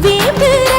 வீட்டு